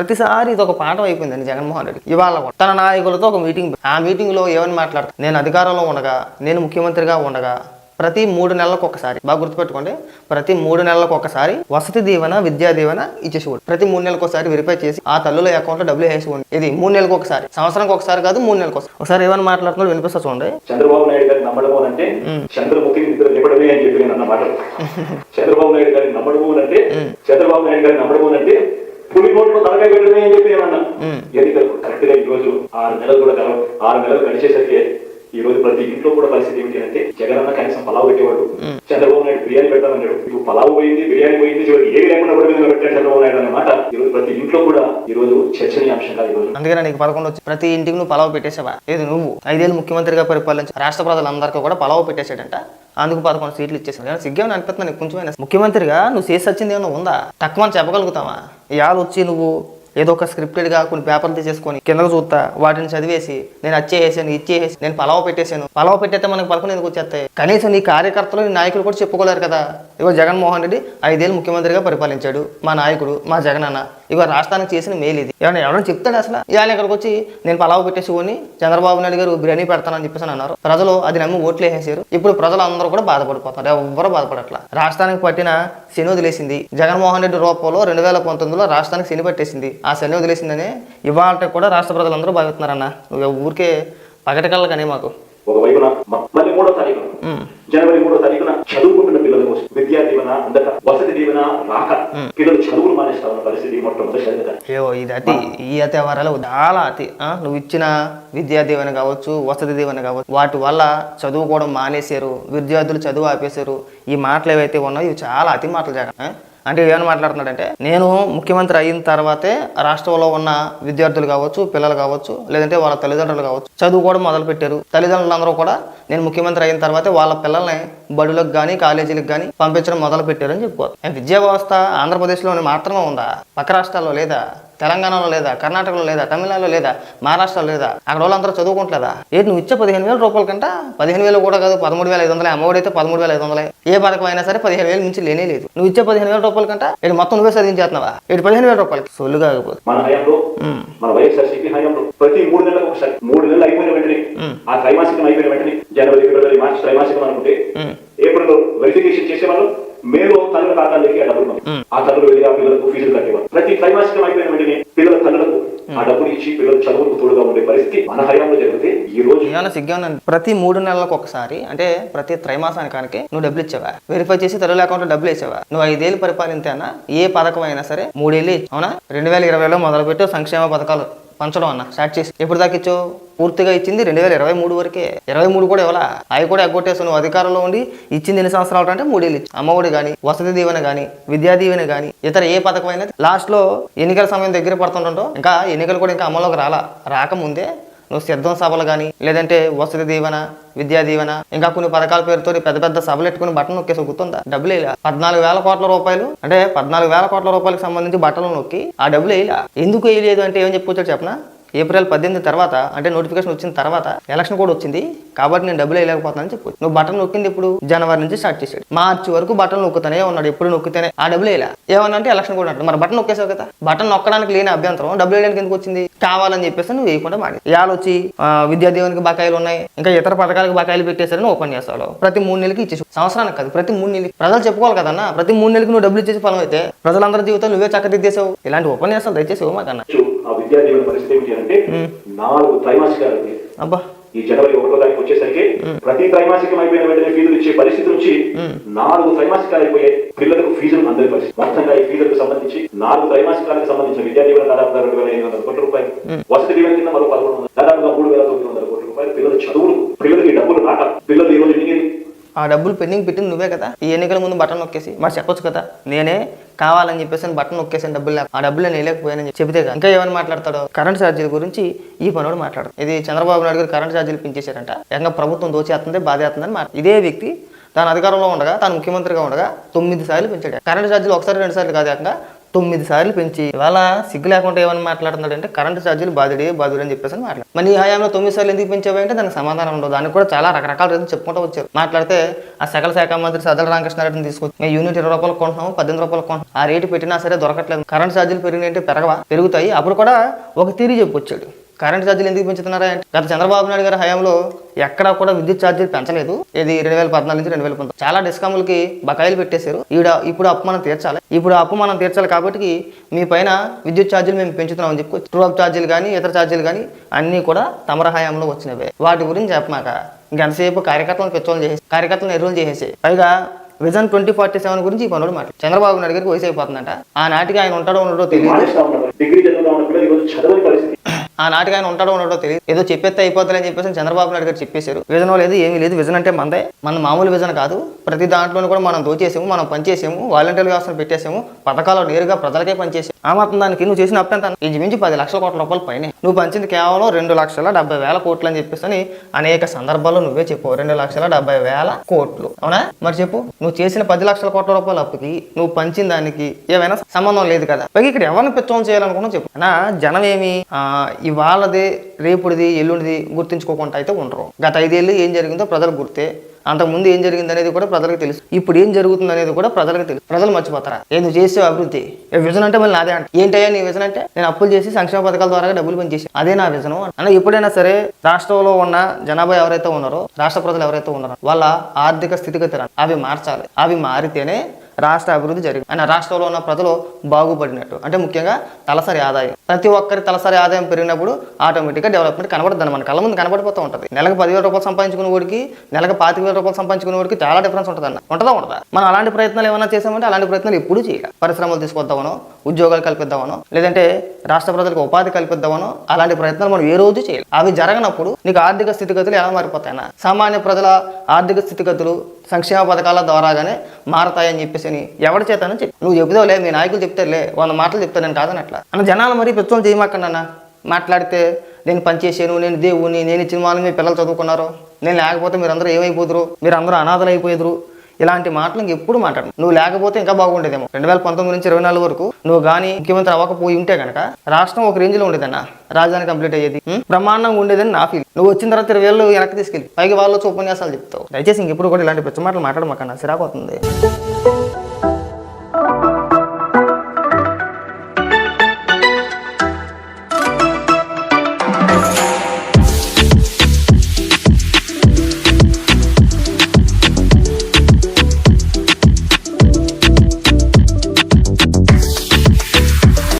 ప్రతిసారి ఇది ఒక పాఠం అయిపోయిందండి జగన్మోహన్ రెడ్డి ఇవాళ కూడా. తన నాయకులతో ఒక మీటింగ్ ఆ మీటింగ్లో ఏమని మాట్లాడతారు? నేను అధికారంలో ఉండగా నేను ముఖ్యమంత్రిగా ఉండగా ప్రతి మూడు నెలలకు ఒకసారి బాగా గుర్తుపెట్టుకోండి ప్రతి మూడు నెలలకు ఒకసారి వసతి దీవెన విద్యా దీవెన ఇచ్చేసివ్వండి ప్రతి మూడు నెలలకు ఒకసారి వెరిఫై చేసి ఆ తల్లుల అకౌంట్లో డబ్బులు వేసివ్వండి ఇది మూడు నెలలకు ఒకసారి సంవత్సరానికి ఒకసారి కాదు మూడు నెలలకు ఒకసారి. ఒకసారి ఏమైనా మాట్లాడుతున్నాడు వినిపిస్తా చూడండి. చంద్రబాబు నాయుడు గారిని నమ్మడము అని అంటే చంద్రముఖి నిద్ర లేపడమే అని చెప్పి నేను అన్న మాట. చంద్రబాబు నాయుడు గారిని నమ్మడము అని అంటే చంద్రబాబు నాయుడు గారిని నమ్మడము అని అంటే అని చెప్పి ఎన్నికలు కరెక్ట్గా ఈ రోజు ఆరు నెలలు కూడా గడవ ఆరు నెలలు గడిచేసరికి ఈ రోజు ప్రతి ఇంట్లో కూడా పరిస్థితి ఏమిటి అంటే జగన్ అన్న కనీసం పలావ్ పెట్టేవాడు. చంద్రబాబు నాయుడు బిర్యానీ పెడతానన్నాడు ఇప్పుడు పలావ్ పోయింది బిర్యానీ పోయింది చివరికి ఏమి లేకుండా కూడా మీద పెట్టాడు చంద్రబాబు నాయుడు అనే మాట ఈ రోజు ప్రతి ఇంట్లో కూడా ఈ రోజు చర్చనీయాంశంగా ఈ రోజు అందుకనే నీకు పదకొండు వచ్చి ప్రతి ఇంటికి నువ్వు పలావ్ పెట్టేసావా? ఏది నువ్వు? ఐదేళ్ళు ముఖ్యమంత్రిగా పరిపాలించి రాష్ట్ర ప్రజలందరికీ కూడా పలావ్ పెట్టేసాడంట అందుకు పదకొండు సీట్లు ఇచ్చేసాను. కానీ సిగ్గేమని అనిపిస్తుంది నీకు? కొంచెమైనా. ముఖ్యమంత్రిగా నువ్వు చేసి వచ్చింది ఏమైనా ఉందా? తక్కువ చెప్పగలుగుతావా? ఇవాళ వచ్చి నువ్వు ఏదో ఒక స్క్రిప్టెడ్గా కొన్ని పేపర్లు తీసేసుకొని కిందకు చూస్తా వాటిని చదివేసి నేను అచ్చేసాను ఇచ్చేసి నేను పలావ పెట్టేశాను. పలావ పెట్టేస్తే మనకు పదకొండు ఎందుకు వచ్చేస్తాయి? కనీసం నీ కార్యకర్తలు నీ నాయకులు కూడా చెప్పుకోలేరు కదా. ఇగో జగన్మోహన్ రెడ్డి ఐదేళ్ళు ముఖ్యమంత్రిగా పరిపాలించాడు. మా నాయకుడు మా జగన్ అన్న రాష్ట్రానికి చేసిన మేలు ఇది. ఏమన్నా ఎవరైనా చెప్తాడు అసలు? ఇవాళ ఇక్కడికి వచ్చి నేను పలావు పెట్టేసుకొని చంద్రబాబు నాయుడు గారు బిర్యానీ పెడతానని చెప్పేసి అన్నారు. ప్రజలు అది నమ్మి ఓట్లు వేసేసారు ఇప్పుడు ప్రజలు అందరూ కూడా బాధపడిపోతారు. ఎవరు బాధపడట్లా? రాష్ట్రానికి పట్టిన శని వదిలేసింది. జగన్మోహన్ రెడ్డి రూపంలో రెండు వేల పంతొమ్మిదిలో రాష్ట్రానికి శని పట్టేసింది. ఆ శని వదిలేసిందని ఇవాళ కూడా రాష్ట్ర ప్రజలందరూ భావిస్తున్నారన్న. నువ్వు ఊరికే పగటికల్లా కానీ మాకు. ఒకవైపున మ- మళ్ళీ మూడో తారీఖున జనవరి మూడో తారీఖున చదువుకుంటున్న పిల్లల కోసం విద్యా దీవెన అందక వసతి దీవెన రాక పిల్లలు చదువులు మానేస్తామన్న పరిస్థితి మొట్టమొదటి ఏవో ఇది అతి ఈ అతి వ్యవహారాలు చాలా అతి ఆ? నువ్వు ఇచ్చిన విద్యా దీవెన కావచ్చు వసతి దీవెన కావచ్చు వాటి వల్ల చదువుకోవడం మానేశారు విద్యార్థులు చదువు ఆపేశారు ఈ మాటలు ఏవైతే ఉన్నాయో ఇవి చాలా అతి మాటలు జగన్? అంటే ఏమైనా మాట్లాడుతున్నాడంటే నేను ముఖ్యమంత్రి అయిన తర్వాతే రాష్ట్రంలో ఉన్న విద్యార్థులు కావచ్చు పిల్లలు కావచ్చు లేదంటే వాళ్ళ తల్లిదండ్రులు కావచ్చు చదువుకోవడం మొదలు పెట్టారు తల్లిదండ్రులందరూ కూడా నేను ముఖ్యమంత్రి అయిన తర్వాతే వాళ్ళ పిల్లల్ని బడులకు కానీ కాలేజీలకు కానీ పంపించడం మొదలు పెట్టారని చెప్పుకోవచ్చు విద్యా వ్యవస్థ ఆంధ్రప్రదేశ్లోని మాత్రమే ఉందా? పక్క రాష్ట్రాల్లో లేదా? తెలంగాణలో లేదా కర్ణాటకలో లేదా తమిళనాడులో లేదా మహారాష్ట్రలో లేదా అక్కడ వాళ్ళందరూ చదువుకుంటుందా ఏంటి నువ్వు ఇచ్చే పదిహేను వేల రూపాయల కంట పదిహేను వేలు కూడా కాదు పదమూడు వేల ఐదు వందలే అమ్మఒడి అయితే పదమూడు వేల ఐదు వందలే. ఏ పథకం అయినా సరే పదిహేను వేలు మించి లేనే లేదు. నువ్వు ఇచ్చే పదిహేను వేల రూపాయల కంట ఏంటి మొత్తం నువ్వే చదివించేస్తున్నావా? ఏంటి పదిహేను వేల రూపాయలకి సొల్లు కాకపోతే. మన హయాంలో మన వైఎస్ఆర్సీపీ హయాంలో ప్రతి మూడు నెలలకు ఒకసారి మూడు నెలలు అయిపోయిన వెంటనే ఆ త్రైమాసికం అయిపోయిన వెంటనే జనవరి ఫిబ్రవరి మార్చి త్రైమాసికం అనుకుంటే ఏప్రిల్ వెరిఫికేషన్ చేసేవాళ్ళు మేలో తల్లుల ఖాతాలకి ఆ డబ్బులు ఆ తల్లులు వెళ్ళి ఆ పిల్లలకు ఫీజులు కట్టేవాళ్ళు ప్రతి త్రైమాసికం అయిపోయిన వెంటనే పిల్లల తల్లులకు ఆ డబ్బులు ఇచ్చి పిల్లల చదువులకు తోడుగా ఉండే పరిస్థితి మన హయాంలో జరిగితే ఈ రోజు సిగ్గానే ప్రతి మూడు నెలలకు ఒకసారి అంటే ప్రతి త్రైమాసానికి నువ్వు డబ్బులు ఇచ్చావా? వెరిఫై చేసి తల్లుల అకౌంట్లో డబ్బులు వేసావా? నువ్వు ఐదేళ్ళు పరిపాలింతేనా? ఏ పథకం అయినా సరే మూడేళ్ళు అవునా? రెండు వేల ఇరవైలో మొదలుపెట్టి సంక్షేమ పథకాలు. పంచడం అన్న స్టార్ట్ చేసి. ఎప్పుడు దాకా ఇచ్చావు? పూర్తిగా ఇచ్చింది రెండు వేల ఇరవై మూడు వరకే. ఇరవై మూడు కూడా ఇవ్వాలా? అవి కూడా ఎగ్గొట్టేసి నువ్వు అధికారంలో ఉండి ఇచ్చింది ఎన్ని సంవత్సరాలు అంటే మూడేళ్ళు ఇచ్చి అమ్మఒడి కానీ వసతి దీవెన కానీ విద్యా దీవెన కానీ ఇతర ఏ పథకం అయినా లాస్ట్లో ఎన్నికల సమయం దగ్గర పడుతుంటావు ఇంకా ఎన్నికలు కూడా ఇంకా అమల్లోకి రాలా రాకముందే నువ్వు సిద్ధం సభలు కానీ లేదంటే వసతి దీవెన విద్యా దీవెన ఇంకా కొన్ని పథకాల పేరుతో పెద్ద పెద్ద సభలు ఎట్టుకుని బట్టలు నొక్కేసి గుర్తుందా డబ్బులు వేయలా? పద్నాలుగు వేల కోట్ల రూపాయలు అంటే పద్నాలుగు వేల కోట్ల రూపాయలకు సంబంధించి బట్టలు నొక్కి ఆ డబ్బులు వేయలా? ఎందుకు వేయలేదు అంటే ఏం చెప్పుకోవచ్చు చెప్పనా? ఏప్రిల్ పద్దెనిమిది తర్వాత అంటే నోటిఫికేషన్ వచ్చిన తర్వాత ఎలక్షన్ కూడా వచ్చింది. కాబట్టి నేను డబ్బులు వేయలేకపోతున్నానని చెప్పు నువ్వు బటన్ నొక్కింది ఇప్పుడు జనవరి నుంచి స్టార్ట్ చేశాడు. మార్చి వరకు బటన్ నొక్కుతానే ఉన్నాడు. ఎప్పుడు నొక్కితేనే ఆ డబ్బులు వేయలే ఏమన్నా అంటే ఎలక్షన్ కూడా అంటారు మరి బటన్ నొక్కేసావు కదా. బటన్ నొక్కడానికి లేని అభ్యంతరం డబ్బులు వేయడానికి ఎందుకు వచ్చింది? కావాలని చెప్పేసి నువ్వు వేయకుండా మాడి ఇవాళ వచ్చి విద్యా దీవెనకి బకాయిలు ఉన్నాయి. ఇంకా ఇతర పథకాలకు బకాయిలు పెట్టేశారని ఓపెన్ చేస్తావు. ప్రతి మూడు నెలలకి ఇచ్చేసి సంవత్సరానికి కాదు ప్రతి మూడు నెలలకి. ప్రజలు చెప్పుకోవాలి కదన్నా ప్రతి మూడు నెలలకి నువ్వు డబ్బులు ఇచ్చేసి ఫలం అయితే ప్రజలందరి జీవితం నువ్వే చక్కదిద్దేశావు. ఇలాంటి ఉపన్యాసాలు దయచేసి ఇవ్వమాకన్నా ఆ విద్యా దీవెన పరిస్థితి ఏమిటి అంటే నాలుగు త్రైమాసికాలకి అబ్బా. ఈ జనవరి ఒకటో తారీఖు వచ్చేసరికి ప్రతి త్రైమాసికం అయిపోయిన వెంటనే ఫీజులు ఇచ్చే పరిస్థితి నుంచి నాలుగు త్రైమాసికాలు అయిపోయే పిల్లలకు ఫీజులు అందే పరిస్థితి. మొత్తంగా ఈ ఫీజులకు సంబంధించి నాలుగు త్రైమాసికాలకు సంబంధించిన విద్యా దీవెన దాదాపుగా రెండు వేల ఐదు వందల కోట్ల రూపాయలు. వసతి దీవెన కింద మరో పదకొండు వందల దాదాపుగా మూడు వేల తొమ్మిది వందల కోట్ల రూపాయలు పిల్లల చదువులు పిల్లలకి డబ్బులు రాక పిల్లలు ఈ రోజు ఆ డబ్బులు పెండింగ్ పెట్టింది నువ్వే కదా. ఈ ఎన్నికల ముందు బటన్ నొక్కేసి మరి చెప్పొచ్చు కదా. నేనే కావాలని చెప్పేసి బట్టను నొక్కేసాను డబ్బులు లేక ఆ డబ్బులు నేను చెబితే ఇంకా ఏమని మాట్లాడతాడో? కరెంట్ ఛార్జీల గురించి ఈ పనుడు మాట్లాడు ఇది చంద్రబాబు నాయుడు గారు కరెంట్ ఛార్జీలు పెంచేశారంట. ఇంకా ప్రభుత్వం దోచేస్తుంది బాధేస్తుందని మాట ఇదే వ్యక్తి తాను అధికారంలో ఉండగా తాను ముఖ్యమంత్రిగా ఉండగా తొమ్మిది సార్లు పెంచాడు. కరెంట్ ఛార్జీలు ఒకసారి రెండు సార్లు కాదు తొమ్మిది సార్లు పెంచి ఇవాళ సిగ్గు లేకుండా ఏమని మాట్లాడుతున్నాడు అంటే కరెంటు ఛార్జీలు బాధుడే బాధుడు అని చెప్పేసి మాట్లాడు. మరి ఈ హయాంలో తొమ్మిది సార్లు ఎందుకు పెంచావు అంటే దానికి సమాధానం ఉండదు. దానికి కూడా చాలా రకరకాల రీజన్ చెప్పుకుంటూ వచ్చారు. మాట్లాడితే ఆ సకల శాఖ మంత్రి సదల రామకృష్ణారెడ్డిని తీసుకొచ్చి మేము యూనిట్ ఇరవై రూపాయలు కొంటున్నాము పద్దెనిమిది రూపాయలు కొంటున్నాం ఆ రేటు పెట్టినా సరే దొరకట్లేదు. కరెంట్ ఛార్జీలు పెరిగినాయంటే పెరగవా? పెరుగుతాయి. అప్పుడు కూడా ఒక తీరి చెప్పొచ్చాడు. కరెంట్ ఛార్జీలు ఎందుకు పెంచుతున్నారా అంటే గత చంద్రబాబు నాయుడు గారి హయాంలో ఎక్కడా కూడా విద్యుత్ ఛార్జీలు పెంచలేదు. ఇది రెండు వేల పద్నాలుగు నుంచి రెండు వేల పంతొమ్మిది. చాలా డిస్కౌంట్లకి బకాయిలు పెట్టేశారు. ఈడ ఇప్పుడు అప్పు మనం తీర్చాలి. ఇప్పుడు అప్పు మనం తీర్చాలి కాబట్టి మీ పైన విద్యుత్ ఛార్జీలు మేము పెంచుతున్నాం అని చెప్పి ట్రూ అప్ ఛార్జీలు కానీ ఇతర ఛార్జీలు కానీ అన్నీ కూడా తమర హయాంలో వచ్చినవే. వాటి గురించి చెప్పమాక గంటసేపు కార్యకర్తలను పెచ్చోళ్ళు చేసి కార్యకర్తలను ఎరువులు చేసేసి పైగా విజన్ ట్వంటీ ఫార్టీ సెవెన్ గురించి ఈ పనులు మాట చంద్రబాబు నాయుడు గారికి వయసు అయిపోతుందంట. ఆనాటికి ఆయన ఉంటాడో ఉండడో తెలియదు. ఆ నాటికి ఆయన ఉంటాడో ఉండడో తెలియదు. ఏదో చెప్పేస్తే అయిపోతుందని చెప్పేసి చంద్రబాబు నాయుడు గారు చెప్పేశారు. విజన్ లేదు ఏమీ లేదు. విజన్ అంటే మందే. మన మామూలు విజన్ కాదు. ప్రతి దాంట్లోనూ కూడా మనం దోచేసాము మనం పనిచేసాము వాలంటీర్ వ్యవస్థను పెట్టేసాము పథకాలు నేరుగా ప్రజలకే పనిచేసాము ఆ మాత్రం దానికి నువ్వు చేసిన అప్పెంత ఇంచుమించి పది లక్షల కోట్ల రూపాయలు పైన. నువ్వు పంచింది కేవలం రెండు లక్షల డెబ్బై వేల కోట్లు అని చెప్పేసి అని అనేక సందర్భాల్లో నువ్వే చెప్పు రెండు లక్షల డెబ్బై వేల కోట్లు. అవునా? మరి చెప్పు. నువ్వు చేసిన పది లక్షల కోట్ల రూపాయల అప్పుకి నువ్వు పంచిన దానికి ఏమైనా సంబంధం లేదు కదా. పైకి ఇక్కడ ఎవరిని పెచ్చోం చేయాలనుకున్నా చెప్పు. నా జనం ఏమి? ఇవాళది రేపుడిది ఎల్లుండిది గుర్తించుకోకుండా అయితే ఉండరు. గత ఐదేళ్ళు ఏం జరిగిందో ప్రజలకు గుర్తే. అంతకుముందు ఏం జరిగింది అనేది కూడా ప్రజలకు తెలుసు. ఇప్పుడు ఏం జరుగుతుంది అనేది కూడా ప్రజలకు తెలుసు. ప్రజలు మర్చిపోతారా? ఏ చేసే అభివృద్ధి? విజన్ అంటే మళ్ళీ నాదే అంటే. ఏంటయ్యా నీ విజన్ అంటే? నేను అప్పులు చేసి సంక్షేమ పథకాల ద్వారా డబ్బులు పనిచేసి. అదే నా విజన్ అన్న ఎప్పుడైనా సరే రాష్ట్రంలో ఉన్న జనాభా ఎవరైతే ఉన్నారో రాష్ట్ర ప్రజలు ఎవరైతే ఉన్నారో వాళ్ళ ఆర్థిక స్థితిగతులు అవి మార్చాలి. అవి మారితేనే రాష్ట్ర అభివృద్ధి జరిగింది. ఆయన రాష్ట్రంలో ఉన్న ప్రజలు బాగుపడినట్టు. అంటే ముఖ్యంగా తలసరి ఆదాయం. ప్రతి ఒక్కరి తలసరి ఆదాయం పెరిగినప్పుడు ఆటోమేటిక్గా డెవలప్మెంట్ కనబడుతుంది మన కళ్ళ ముందు కనబడిపోతూ ఉంటుంది. నెలకు పదివేల రూపాయలు సంపాదించుకునే వాడికి నెలకు పాతిక వేల రూపాయలు సంపాదించుకునే వాడికి చాలా డిఫరెన్స్ ఉంటుంది అన్న ఉంటుందా ఉంటుందా మనం అలాంటి ప్రయత్నాలు ఏమైనా చేసామంటే అలాంటి ప్రయత్నాలు ఎప్పుడూ చేయాలి. పరిశ్రమలు తీసుకొద్దామనో ఉద్యోగాలు కల్పిద్దామనో లేదంటే రాష్ట్ర ప్రజలకు ఉపాధి కల్పిద్దామనో అలాంటి ప్రయత్నాలు మనం ఏ రోజు చేయాలి. అవి జరగనప్పుడు నీకు ఆర్థిక స్థితిగతులు ఎలా మారిపోతాయన్న. సామాన్య ప్రజల ఆర్థిక స్థితిగతులు సంక్షేమ పథకాల ద్వారాగానే మారతాయని చెప్పేసి అని ఎవరి చేతను చెప్పి నువ్వు చెబుతావులే మీ నాయకులు చెప్తారులే వంద మాటలు చెప్తాను నేను కాదని అట్లా. అన్న జనాలు మరీ పెద్దలు చేయమాకండి అన్న. మాట్లాడితే నేను పనిచేసాను నేను దేవుని నేను ఇచ్చిన వాళ్ళు మీ పిల్లలు చదువుకున్నారు. నేను లేకపోతే మీరందరూ ఏమైపోదురు? మీరు అందరూ అనాథలు అయిపోయారు ఇలాంటి మాటలు ఇంకెప్పుడు మాట్లాడు నువ్వు లేకపోతే ఇంకా బాగుండేదేమో. రెండు వేల పంతొమ్మిది నుంచి ఇరవై నాలుగు వరకు నువ్వు కానీ ముఖ్యమంత్రి అవ్వకపోయి ఉంటే కనుక రాష్ట్రం ఒక రేంజ్లో ఉండేదన్న. రాజధాని కంప్లీట్ అయ్యేది. బ్రహ్మాండంగా ఉండేదని నా ఫీల్ నువ్వు వచ్చిన తర్వాత ఇరవై వేలు వెనక్కి తీసుకెళ్ళి పైకి వాళ్ళు వచ్చి ఉపన్యాసాలు చెప్తావు. దయచేసి ఇంకెప్పుడు కూడా ఇలాంటి పిచ్చ మాటలు మాట్లాడమాకన్నా. సిరాకు అవుతుంది